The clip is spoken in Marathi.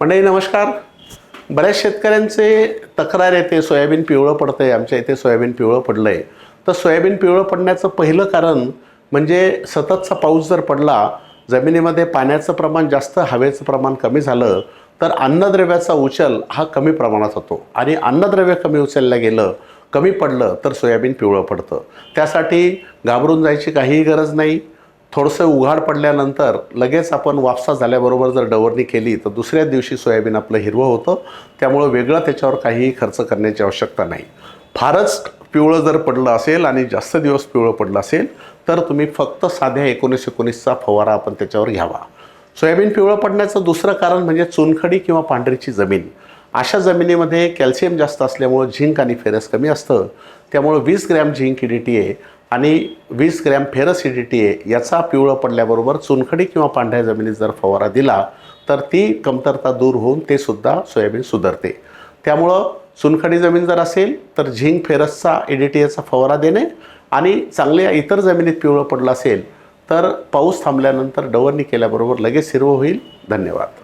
मंडळी नमस्कार. बऱ्याच शेतकऱ्यांचे तक्रार येते सोयाबीन पिवळं पडतं आहे आमच्या इथे सोयाबीन पिवळं पडलं आहे तर सोयाबीन पिवळं पडण्याचं पहिलं कारण म्हणजे सततचा पाऊस जर पडला जमिनीमध्ये पाण्याचं प्रमाण जास्त हवेचं प्रमाण कमी झालं तर अन्नद्रव्याचा उचल हा कमी प्रमाणात होतो. आणि अन्नद्रव्य कमी उचललं गेलं कमी पडलं तर सोयाबीन पिवळं पडतं. त्यासाठी घाबरून जायची काहीही गरज नाही. थोडंसं उघाड पडल्यानंतर लगेच आपण वापसा झाल्याबरोबर जर डवरणी केली तर दुसऱ्या दिवशी सोयाबीन आपलं हिरवं होतं. त्यामुळं वेगळं त्याच्यावर काहीही खर्च करण्याची आवश्यकता नाही. फारच पिवळं जर पडलं असेल आणि जास्त दिवस पिवळं पडलं असेल तर तुम्ही फक्त साध्या एकोणीस एकोणीसचा फवारा आपण त्याच्यावर घ्यावा. सोयाबीन पिवळं पडण्याचं दुसरं कारण म्हणजे चुनखडी किंवा पांढरीची जमीन. अशा जमिनीमध्ये कॅल्शियम जास्त असल्यामुळं झिंक आणि फेरस कमी असतं. त्यामुळं वीस gram zinc D T A आणि वीस gram ferrous D T A याचा पिवळं पडल्याबरोबर चुनखडी किंवा पांढऱ्या जमिनीत जर फवारा दिला तर ती कमतरता दूर होऊन ते सुद्धा सोयाबीन सुधारते. त्यामुळं चुनखडी जमीन जर असेल तर झिंक फेरसचा E डी टी एचा फवारा देणे आणि चांगल्या इतर जमिनीत पिवळं पडलं असेल तर पाऊस थांबल्यानंतर डवरणी केल्याबरोबर लगेच हिरवं होईल. धन्यवाद.